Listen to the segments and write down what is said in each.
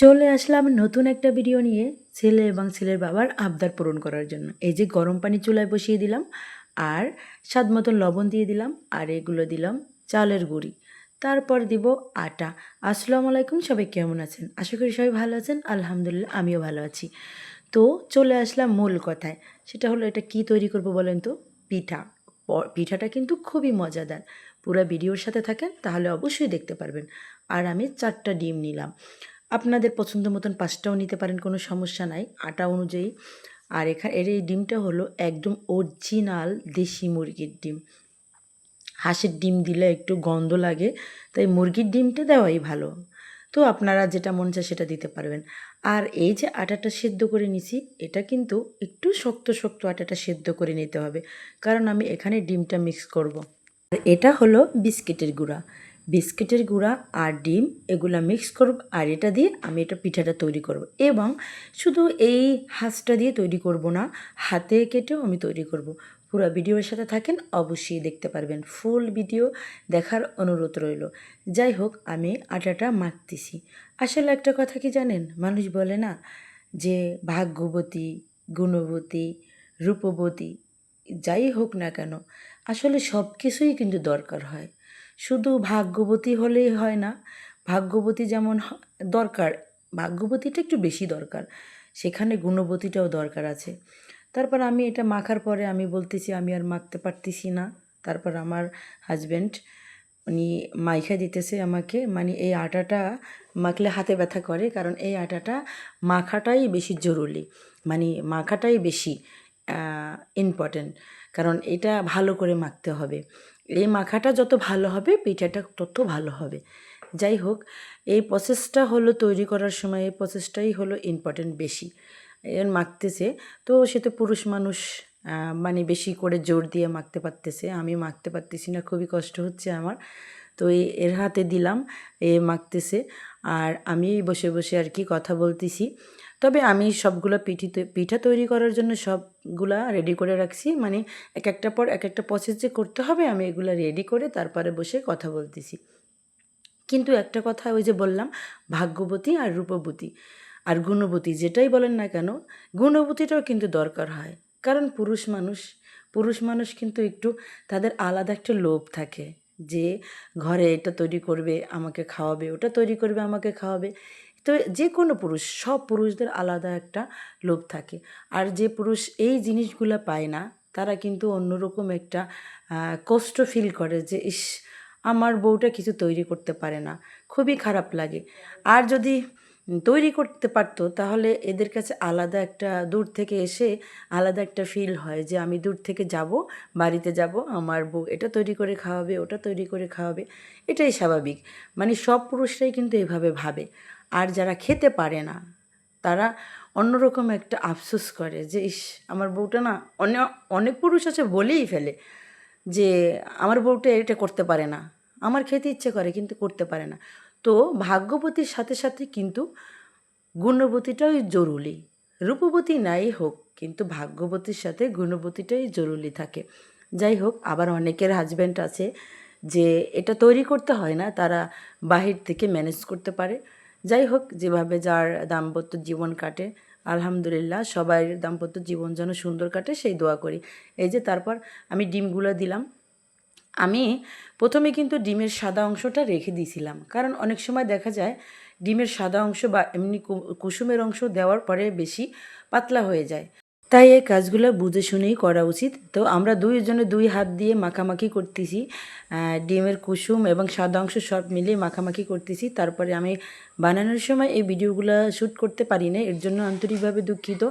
চলে আসলাম নতুন একটা ভিডিও নিয়ে ছেলে এবং ছেলের বাবার আবদার পূরণ করার জন্য। এই যে গরম পানি চুলায় বসিয়ে দিলাম আর স্বাদ মতন লবণ দিয়ে দিলাম আর এগুলো দিলাম চালের গুঁড়ি। তারপর দিব আটা। আসসালামু আলাইকুম, সবাই কেমন আছেন? আশা করি সবাই ভালো আছেন। আলহামদুলিল্লাহ, আমিও ভালো আছি। তো চলে আসলাম মূল কথায়। সেটা হলো এটা কি তৈরি করব বলেন তো? পিঠা। পিঠাটা কিন্তু খুবই মজাদার। পুরো ভিডিওর সাথে থাকেন, তাহলে অবশ্যই দেখতে পারবেন। আর আমি চারটা ডিম নিলাম। আপনাদের পছন্দ মতন পাঁচটাও নিতে পারেন, কোনো সমস্যা নাই। আটা অনুযায়ী। আর এখানে এর এই ডিমটা হলো একদম অরিজিনাল দেশি মুরগির ডিম। হাঁসের ডিম দিলে একটু গন্ধ লাগে, তাই মুরগির ডিমটা দেওয়াই ভালো। তো আপনারা যেটা মন চায় সেটা দিতে পারবেন। আর এই যে আটাটা সেদ্ধ করে নিছি, এটা কিন্তু একটু শক্ত শক্ত আটাটা সেদ্ধ করে নিতে হবে। কারণ আমি এখানে ডিমটা মিক্স করব। আর এটা হলো বিস্কিটের গুঁড়া। বিস্কিটের গুঁড়া আর ডিম, এগুলো মিক্স করব আর এটা দিয়ে আমি এটা পিঠাটা তৈরি করব। এবং শুধু এই হাঁসটা দিয়ে তৈরি করব না, হাতে কেটেও আমি তৈরি করব। পুরো ভিডিওর সাথে থাকেন, অবশ্যই দেখতে পারবেন। ফুল ভিডিও দেখার অনুরোধ রইল। যাই হোক, আমি আটাটা মাখতেছি। আসলে একটা কথা কি জানেন? মানুষ বলে না যে ভাগ্যবতী, গুণবতী, রূপবতী, যাই হোক না কেন, আসলে সব কিছুই কিন্তু দরকার হয়। শুধু ভাগ্যবতী হলেই হয় না, ভাগ্যবতী যেমন দরকার। ভাগ্যবতীটা একটু বেশি দরকার। সেখানে গুণবতীটাও দরকার আছে। তারপর আমি এটা মাখার পরে আমি বলতেছি, আমি আর মাখতে পারতেছি না। তারপর আমার হাজব্যান্ড উনি মাইখা দিতেছে আমাকে মানে এই আটাটা মাখলে হাতে ব্যথা করে, কারণ এই আটাটা মাখাটাই বেশি জরুরি। মানে মাখাটাই বেশি ইম্পর্ট্যান্ট কারণ এটা ভালো করে মাখতে হবে। এই মাখাটা যত ভালো হবে, পিঠাটা তত ভালো হবে। যাই হোক, এই প্রসেসটা হলো তৈরি করার সময় এই প্রসেসটাই হলো ইম্পর্ট্যান্ট বেশি। মাখতেছে, তো সে তো পুরুষ মানুষ মানে বেশি করে জোর দিয়ে মাখতে পারতেছে। আমি মাখতে পারতেছি না, খুবই কষ্ট হচ্ছে আমার। তো এর হাতে দিলাম, এ, মাখতেছে। আর আমি বসে বসে আর কি কথা বলতেছি। তবে আমি সবগুলো পিঠি পিঠা তৈরি করার জন্য সবগুলা রেডি করে রাখছি। মানে এক একটা পর এক একটা প্রসেস যে করতে হবে, আমি এগুলো রেডি করে তারপরে বসে কথা বলতেছি। কিন্তু একটা কথা ওই যে বললাম, ভাগ্যবতী আর রূপবতী আর গুণবতী যেটাই বলেন না কেন, গুণবতীটাও কিন্তু দরকার হয়। কারণ পুরুষ মানুষ পুরুষ মানুষ কিন্তু একটু তাদের আলাদা একটা লোভ থাকে। যে ঘরে এটা তৈরি করবে, আমাকে খাওয়াবে, ওটা তৈরি করবে, আমাকে খাওয়াবে। তো যে কোনো পুরুষ, সব পুরুষদের আলাদা একটা লোভ থাকে। আর যে পুরুষ এই জিনিসগুলো পায় না, তারা কিন্তু অন্যরকম একটা কষ্ট ফিল করে যে, ইস, আমার বউটা কিছু তৈরি করতে পারে না। খুবই খারাপ লাগে। আর যদি তৈরি করতে পারতো, তাহলে এদের কাছে আলাদা একটা দূর থেকে এসে আলাদা একটা ফিল হয় যে আমি দূর থেকে যাব, বাড়িতে যাব, আমার বউ এটা তৈরি করে খাওয়াবে, ওটা তৈরি করে খাওয়াবে। এটাই স্বাভাবিক। মানে সব পুরুষরাই কিন্তু এভাবে ভাবে। আর যারা খেতে পারে না, তারা অন্যরকম একটা আফসোস করে যে, ইস, আমার বউটা না অনেক অনেক পুরুষ আছে বলেই ফেলে যে, আমার বউটা এটা করতে পারে না। আমার খেতে ইচ্ছে করে, কিন্তু করতে পারে না। তো ভাগ্যবতীর সাথে সাথে কিন্তু গুণবতীটাই জরুরি। রূপবতী নাই হোক, কিন্তু ভাগ্যবতীর সাথে গুণবতীটাই জরুরি থাকে। যাই হোক, আবার অনেকের হাজব্যান্ড আছে যে এটা তৈরি করতে হয় না, তারা বাহির থেকে ম্যানেজ করতে পারে। যাই হোক, যেভাবে যার দাম্পত্য জীবন কাটে, আলহামদুলিল্লাহ সবাই দাম্পত্য জীবন যেন সুন্দর কাটে, সেই দোয়া করি। এই যে তারপর আমি ডিমগুলো দিলাম। আমি প্রথমে কিন্তু ডিমের সাদা অংশটা রেখে দিয়েছিলাম। কারণ অনেক সময় দেখা যায় ডিমের সাদা অংশ বা এমনি কুসুমের অংশ দেওয়ার পরে বেশি পাতলা হয়ে যায়। তাই এই কাজগুলো বুঝে শুনেই করা উচিত। তো আমরা দুইজনে দুই হাত দিয়ে মাখামাখি করতেছি ডিমের কুসুম এবং সাদা অংশ সব মিলিয়ে মাখামাখি করতেছি। তারপরে আমি বানানোর সময় এই ভিডিওগুলো শ্যুট করতে পারি না এর জন্য আন্তরিকভাবে দুঃখিত।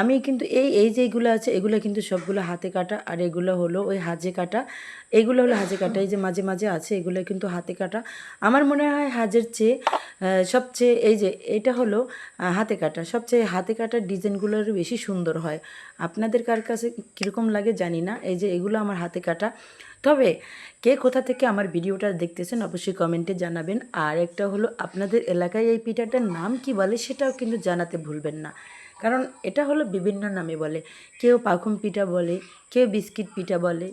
আমি কিন্তু এই এই যেগুলো আছে, এগুলো কিন্তু সবগুলো হাতে কাটা, আর এগুলো হলো ওই হাজে কাটা। এগুলো হলো হাজে কাটা, এই যে মাঝে মাঝে আছে, এগুলো কিন্তু হাতে কাটা। আমার মনে হয় হাজের চেয়ে সবচেয়ে, এই যে এটা হলো হাতে কাটা। সবচেয়ে হাতে কাটার ডিজাইনগুলোর বেশি সুন্দর হয়। আপনাদের কার কাছে কীরকম লাগে জানি না, এই যে এগুলো আমার হাতে কাটা। তবে কে কোথা থেকে আমার ভিডিওটা দেখতেছেন অবশ্যই কমেন্টে জানাবেন। আর একটা হলো আপনাদের এলাকায় এই পিঠাটার নাম কি বলে সেটাও কিন্তু জানাতে ভুলবেন না। কারণ এটা হলো বিভিন্ন নামে বলে। কেউ পাখুম পিঠা বলে, কেউ বিস্কিট পিঠা বলে।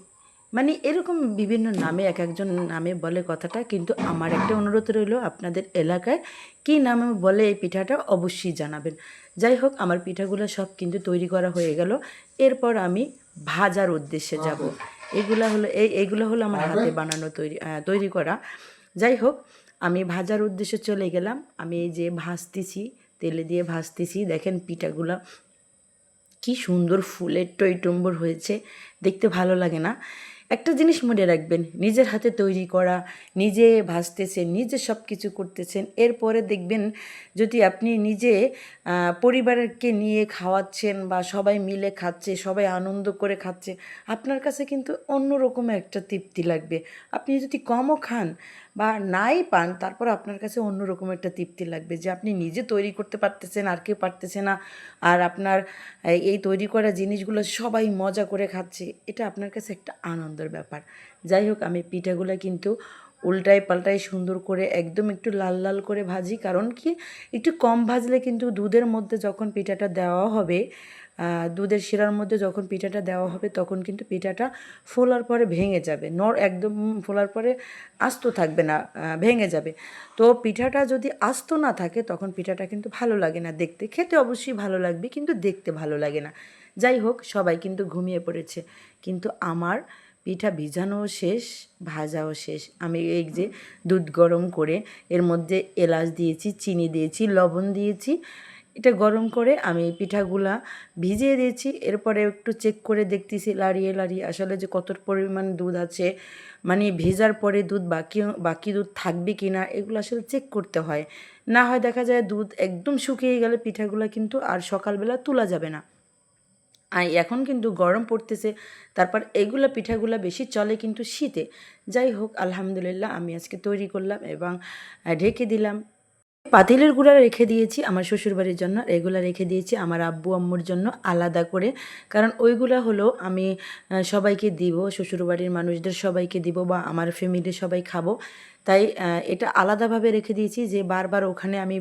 মানে এরকম বিভিন্ন নামে, এক একজন নামে বলে কথাটা। কিন্তু আমার একটা অনুরোধ রইল আপনাদের এলাকায় কী নামে বলে এই পিঠাটা অবশ্যই জানাবেন। যাই হোক, আমার পিঠাগুলো সব কিন্তু তৈরি করা হয়ে গেল। এরপর আমি ভাজার উদ্দেশ্যে যাব। এগুলা হলো এই এগুলো হলো আমার হাতে বানানো তৈরি তৈরি করা। যাই হোক আমি ভাজার উদ্দেশ্যে চলে গেলাম। আমি এই যে ভাজতেছি তেলে দিয়ে ভাজতেছি দেখেন পিঠাগুলা কি সুন্দর ফুলের টইটম্বর হয়েছে। দেখতে ভালো লাগে না। একটা জিনিস মনে রাখবেন, নিজের হাতে তৈরি করা, নিজে ভাসতেছেন, নিজে সব কিছু করতেছেন, এরপরে দেখবেন যদি আপনি নিজে পরিবারকে নিয়ে খাওয়াচ্ছেন বা সবাই মিলে খাচ্ছে, সবাই আনন্দ করে খাচ্ছে, আপনার কাছে কিন্তু অন্যরকম একটা তৃপ্তি লাগবে। আপনি যদি কমও খান বা নাই পান, তারপর আপনার কাছে অন্য রকম একটা তৃপ্তি লাগবে যে আপনি নিজে তৈরি করতে পারতেছেন, আর কেউ পারতেছে না। আর আপনার এই- তৈরি করা জিনিসগুলো সবাই মজা করে খাচ্ছে, এটা আপনার কাছে একটা আনন্দের ব্যাপার। যাই হোক, আমি পিঠাগুলো কিন্তু উল্টাই পাল্টাই সুন্দর করে একদম একটু লাল লাল করে ভাজি। কারণ কি? একটু কম ভাজলে কিন্তু দুধের মধ্যে যখন পিঠাটা দেওয়া হবে দুধের শিরার মধ্যে যখন পিঠাটা দেওয়া হবে, তখন কিন্তু পিঠাটা ফোলার পরে ভেঙে যাবে। নর একদম ফোলার পরে আস্ত থাকবে না ভেঙে যাবে। তো পিঠাটা যদি আস্ত না থাকে, তখন পিঠাটা কিন্তু ভালো লাগে না। দেখতে খেতে অবশ্যই ভালো লাগবে, কিন্তু দেখতে ভালো লাগে না। যাই হোক, সবাই কিন্তু ঘুমিয়ে পড়েছে। কিন্তু আমার পিঠা ভিজানোও শেষ, ভাজাও শেষ। আমি এই যে দুধ গরম করে এর মধ্যে এলাচ দিয়েছি, চিনি দিয়েছি, লবণ দিয়েছি। এটা গরম করে আমি পিঠাগুলা ভিজিয়ে দিয়েছি। এরপরে একটু চেক করে দেখতেছি লাড়িয়ে লাড়িয়ে আসলে যে কত পরিমাণ দুধ আছে। মানে ভেজার পরে দুধ বাকি বাকি দুধ থাকবে কি না এগুলো আসলে চেক করতে হয়। না হয় দেখা যায় দুধ একদম শুকিয়ে গেলে পিঠাগুলো কিন্তু আর সকালবেলা তোলা যাবে না। আর এখন কিন্তু গরম পড়তেছে। তারপর এগুলো পিঠাগুলো বেশি চলে কিন্তু শীতে। যাই হোক, আলহামদুলিল্লাহ, আমি আজকে তৈরি করলাম এবং ঢেকে দিলাম। পাতিলের গুঁড়া রেখে দিয়েছি আমার শ্বশুরবাড়ির জন্য। এগুলো রেখে দিয়েছি আমার আব্বু আম্মুর জন্য আলাদা করে। কারণ ওইগুলো হলো আমি সবাইকে দিব, শ্বশুরবাড়ির মানুষদের সবাইকে দিব বা আমার ফ্যামিলির সবাই খাব। তাই এটা আলাদাভাবে রেখে দিয়েছি যে বারবার ওখানে আমি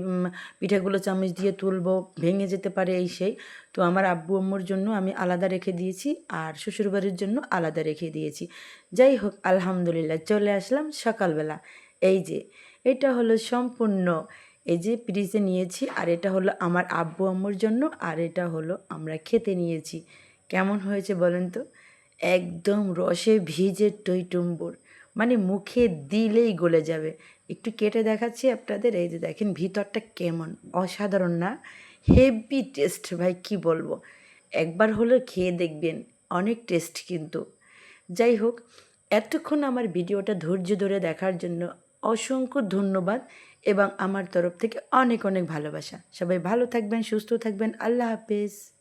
পিঠাগুলো চামচ দিয়ে তুলবো, ভেঙে যেতে পারে এই সেই। তো আমার আব্বু আম্মুর জন্য আমি আলাদা রেখে দিয়েছি আর শ্বশুরবাড়ির জন্য আলাদা রেখে দিয়েছি। যাই হোক, আলহামদুলিল্লাহ, চলে আসলাম সকালবেলা। এই যে, এটা হলো সম্পূর্ণ এই যে ফ্রিজে নিয়েছি, আর এটা হলো আমার আব্বু আম্মুর জন্য, আর এটা হলো আমরা খেতে নিয়েছি। কেমন হয়েছে বলেন তো? একদম রসে ভিজে টইটুম্বুর। মানে মুখে দিলেই গলে যাবে। একটু কেটে দেখাচ্ছি আপনাদের, এই যে দেখেন ভিতরটা কেমন, অসাধারণ না? হেভি টেস্ট ভাই, কি বলব? একবার হলো খেয়ে দেখবেন, অনেক টেস্ট কিন্তু। যাই হোক, এতক্ষণ আমার ভিডিওটা ধৈর্য ধরে দেখার জন্য অসংখ্য ধন্যবাদ। এবং আমার তরফ থেকে অনেক অনেক ভালোবাসা। সবাই ভালো থাকবেন সুস্থ থাকবেন। আল্লাহ হাফেজ।